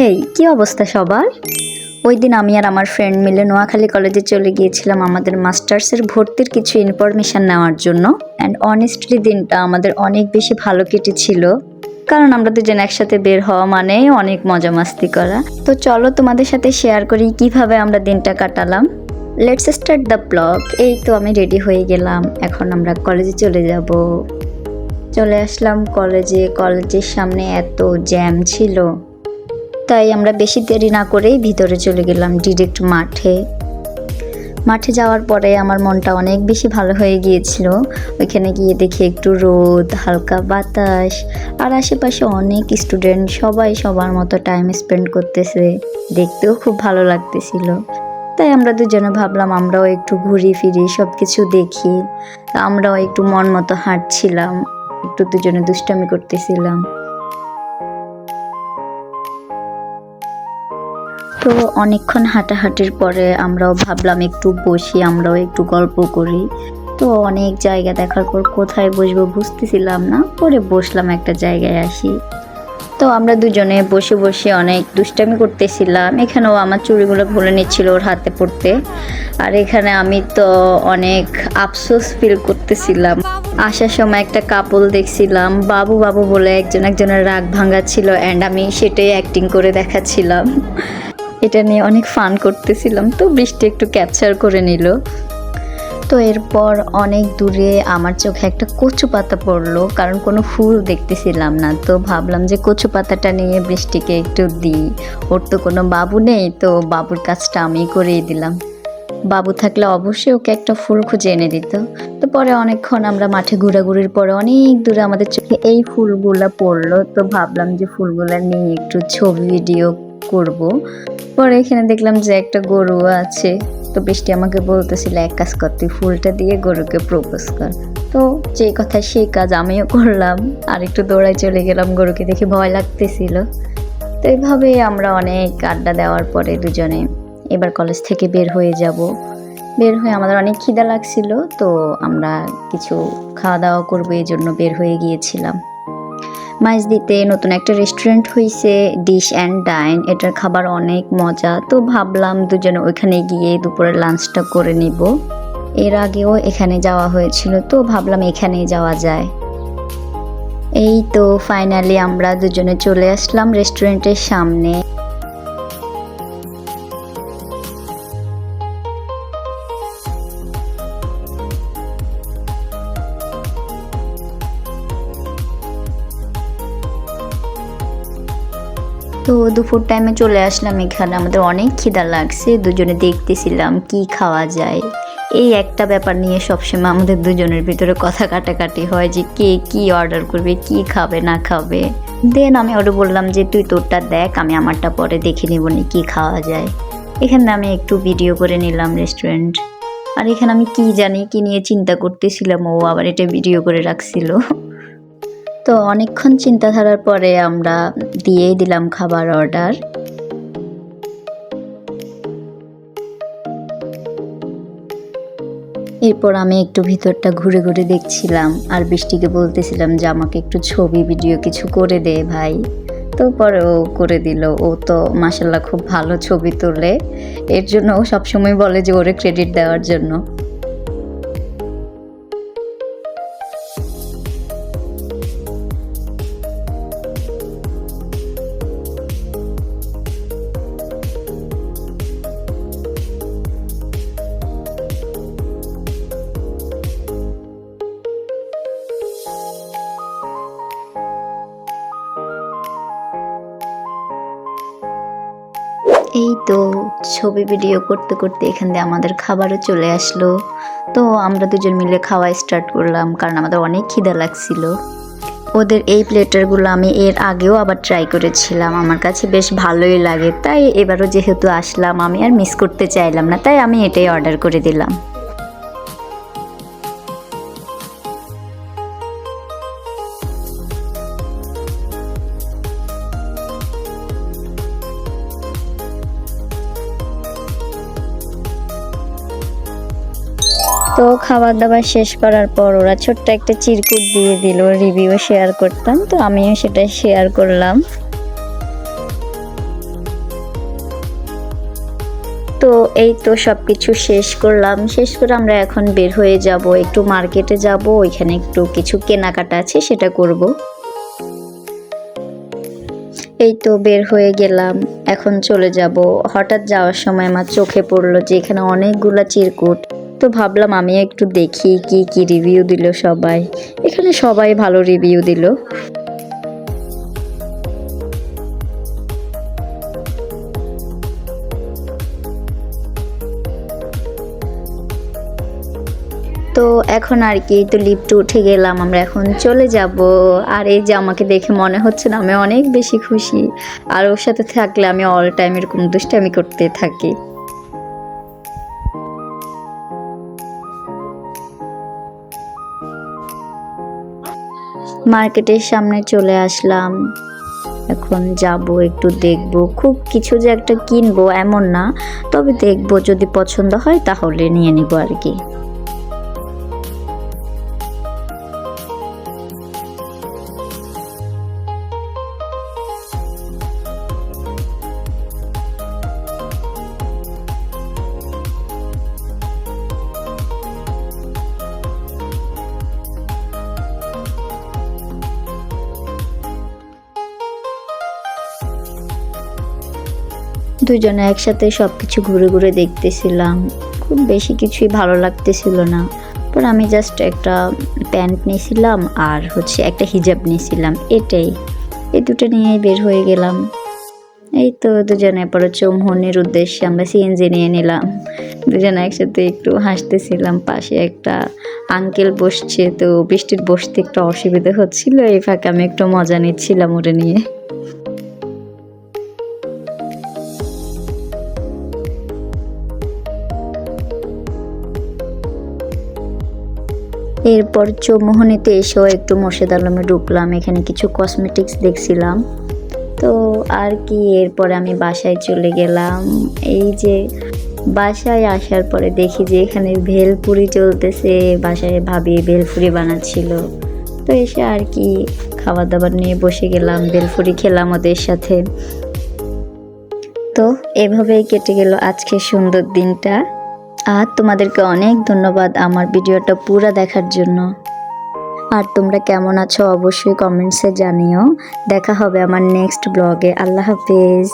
হেই, কি অবস্থা সবার? ওই দিন আমি আর আমার ফ্রেন্ড মিলে নোয়াখালী কলেজে চলে গিয়েছিলাম আমাদের মাস্টার্সের ভর্তির কিছু ইনফরমেশন নেওয়ার জন্য। অ্যান্ড অনেস্টলি দিনটা আমাদের অনেক বেশি ভালো কেটেছিল। কারণ আমরা দুজন একসাথে বের হওয়া মানে অনেক মজা মাস্তি করা। তো চলো তোমাদের সাথে শেয়ার করি কীভাবে আমরা দিনটা কাটালাম। লেটস স্টার্ট দ্য ব্লগ এই তো আমি রেডি হয়ে গেলাম। এখন আমরা কলেজে চলে যাব। চলে আসলাম কলেজে কলেজের সামনে এত জ্যাম ছিল। তাই আমরা বেশি দেরি না করেই ভিতরে চলে গেলাম ডিরেক্ট মাঠে। মাঠে যাওয়ার পরে আমার মনটা অনেক বেশি ভালো হয়ে গিয়েছিল। ওইখানে গিয়ে দেখি একটু রোদ, হালকা বাতাস, আর আশেপাশে অনেক স্টুডেন্ট সবাই সবার মতো টাইম স্পেন্ড করতেছে। দেখতেও খুব ভালো লাগতেছিল। তাই আমরা দুজনে ভাবলাম আমরাও একটু ঘুরি ফিরি সব কিছু দেখি। আমরাও একটু মন মতো হাঁটছিলাম, একটু দুজনে দুষ্টামি করতেছিলাম। তো অনেকক্ষণ হাঁটাহাঁটির পরে আমরাও ভাবলাম একটু বসি, আমরাও একটু গল্প করি। তো অনেক জায়গা দেখার পর কোথায় বসবো বুঝতেছিলাম না, পরে বসলাম একটা জায়গায় আসি। তো আমরা দুজনে বসে বসে অনেক দুষ্টামি করতেছিলাম, এখানেও আমার চুড়িগুলো খুলে নিচ্ছিল ওর হাতে পড়তে। আর এখানে আমি তো অনেক আফসোস ফিল করতেছিলাম। আসার সময় একটা কাপল দেখছিলাম, বাবু বাবু বলে একজন একজনের রাগ ভাঙাচ্ছিল অ্যান্ড আমি সেটাই অ্যাক্টিং করে দেখাচ্ছিলাম। এটা নিয়ে অনেক ফান করতেছিলাম, তো বৃষ্টি একটু ক্যাপচার করে নিল। তো এরপর অনেক দূরে আমার চোখে একটা কচু পাতা পড়ল, কারণ কোনো ফুল দেখতেছিলাম না। তো ভাবলাম যে কচু পাতাটা নিয়ে বৃষ্টিকে একটু দিই। ওর তো কোনো বাবু নেই, তো বাবুর কাজটা আমি করেই দিলাম। বাবু থাকলে অবশ্যই ওকে একটা ফুল খুঁজে এনে দিত। তো পরে অনেকক্ষণ আমরা মাঠে ঘোরাঘুরির পরে অনেক দূরে আমাদের চোখে এই ফুলগুলো পড়ল। তো ভাবলাম যে ফুলগুলো নিয়ে একটু ছবি ভিডিও করব। পরে এখানে দেখলাম যে একটা গরু আছে। তো বৃষ্টি আমাকে বলতেছিল, এক কাজ কর, তুই ফুলটা দিয়ে গরুকে প্রপোজ কর। তো যে কথা সেই কাজ আমিও করলাম। আর একটু দৌড়ায় চলে গেলাম, গরুকে দেখে ভয় লাগতেছিল। তো এইভাবেই আমরা অনেক আড্ডা দেওয়ার পরে দুজনে এবার কলেজ থেকে বের হয়ে যাব। বের হয়ে আমাদের অনেক খিদা লাগছিল, তো আমরা কিছু খাওয়া দাওয়া করব, এই জন্য বের হয়ে গিয়েছিলাম। মাইজদিতে নতুন একটা রেস্টুরেন্ট হয়েছে ডিশ অ্যান্ড ডাইন এটার খাবার অনেক মজা। তো ভাবলাম দুজনে ওইখানে গিয়ে দুপুরের লাঞ্চটা করে নিব। এর আগেও এখানে যাওয়া হয়েছিল, তো ভাবলাম এখানেই যাওয়া যায়। এই তো ফাইনালি আমরা দুজনে চলে আসলাম রেস্টুরেন্টের সামনে। তো দুপুর টাইমে চলে আসলাম এখানে। আমাদের অনেক খিদা লাগছে, দুজনে দেখতেছিলাম কি খাওয়া যায়। এই একটা ব্যাপার নিয়ে সবসময় আমাদের দুজনের ভিতরে কথা কাটাকাটি হয় যে কে কি অর্ডার করবে, কি খাবে, না খাবে। দেন আমি ওটা বললাম যে, তুই তোরটা দেখ, আমি আমারটা পরে দেখে নেব নি কী খাওয়া যায়। এখানে আমি একটু ভিডিও করে নিলাম রেস্টুরেন্ট আর এখানে আমি কি জানি, কি নিয়ে চিন্তা করতেছিলাম, ও আবার এটা ভিডিও করে রাখছিল। তো অনেকক্ষণ চিন্তাধারার পরে আমরা দিয়েই দিলাম খাবার অর্ডার। এরপর আমি একটু ভিতরটা ঘুরে ঘুরে দেখছিলাম আর বৃষ্টিকে বলতেছিলাম যে আমাকে একটু ছবি, ভিডিও কিছু করে দে ভাই। তো পরে ও করে দিল। ও তো মাসাল্লাহ খুব ভালো ছবি তোলে। এর জন্য ও সবসময় বলে যে ওরে ক্রেডিট দেওয়ার জন্য। এই তো ছবি ভিডিও করতে করতে এখান দিয়ে আমাদের খাবারও চলে আসলো। তো আমরা দুজন মিলে খাওয়া স্টার্ট করলাম, কারণ আমাদের অনেক খিদা লাগছিল। ওদের এই প্লেটারগুলো আমি এর আগেও আবার ট্রাই করেছিলাম, আমার কাছে বেশ ভালোই লাগে। তাই এবারও যেহেতু আসলাম, আমি আর মিস করতে চাইলাম না, তাই আমি এটাই অর্ডার করে দিলাম। তো খাবার দাবার শেষ করার পর ওরা ছোট্ট একটা চিরকুট দিয়ে দিল রিভিউ শেয়ার করতাম, তো আমিও সেটা শেয়ার করলাম। তো এই তো সব কিছু শেষ করলাম, শেষ করে আমরা এখন বের হয়ে যাব, একটু মার্কেটে যাব, ওইখানে একটু কিছু কেনাকাটা আছে, সেটা করব। এই তো বের হয়ে গেলাম, এখন চলে যাব। হঠাৎ যাওয়ার সময় আমার চোখে পড়ল যে এখানে অনেকগুলো চিরকুট। তো ভাবলাম আমি একটু দেখি কি কি রিভিউ দিল সবাই। এখানে সবাই ভালো রিভিউ দিল। তো এখন আর কি, তো লিফটে উঠে গেলাম, আমরা এখন চলে যাব। আর এই যে আমাকে দেখে মনে হচ্ছে না, আমি অনেক বেশি খুশি। আর ওর সাথে থাকলে আমি অল টাইম এরকম দুষ্টামি করতে থাকি। মার্কেটের সামনে চলে আসলাম। এখন যাব, একটু দেখব। খুব কিছু যে একটা কিনবো এমন না, তবে দেখব যদি পছন্দ হয় তাহলে নিয়ে নিব আর কি। দুজনে একসাথে সব কিছু ঘুরে ঘুরে দেখতেছিলাম। খুব বেশি কিছুই ভালো লাগতেছিল না। পর আমি জাস্ট একটা প্যান্ট নিয়েছিলাম আর হচ্ছে একটা হিজাব নিয়েছিলাম, এটাই। এই দুটো নিয়েই বের হয়ে গেলাম। এই তো দুজনে পরে চৌমহনির উদ্দেশ্যে আমরা সিএনজি নিয়ে নিলাম। দুজনে একসাথে একটু হাসতেছিলাম, পাশে একটা আঙ্কেল বসছে, তো বৃষ্টির বসতে একটু অসুবিধা হচ্ছিল, এই ফাঁকে আমি একটু মজা নিচ্ছিলাম ওটা নিয়ে। এরপর চৌমোহনীতে এসেও একটু মোর্শেদ আলমে ঢুকলাম, এখানে কিছু কসমেটিক্স দেখছিলাম। তো আর কি, এরপর আমি বাসায় চলে গেলাম। এই যে বাসায় আসার পরে দেখি যে এখানে ভেলপুরি চলতেছে, বাসায় ভাবি ভেলপুরি বানাচ্ছিল। তো এসে আর কি খাবার দাবার নিয়ে বসে গেলাম, ভেলপুরি খেলাম ওদের সাথে। তো এভাবেই কেটে গেল আজকে সুন্দর দিনটা। আর তোমাদেরকে অনেক ধন্যবাদ আমার ভিডিওটা পুরো দেখার জন্য। আর তোমরা কেমন আছো অবশ্যই কমেন্টসে জানিও। দেখা হবে আমার নেক্সট ব্লগে আল্লাহ হাফেজ।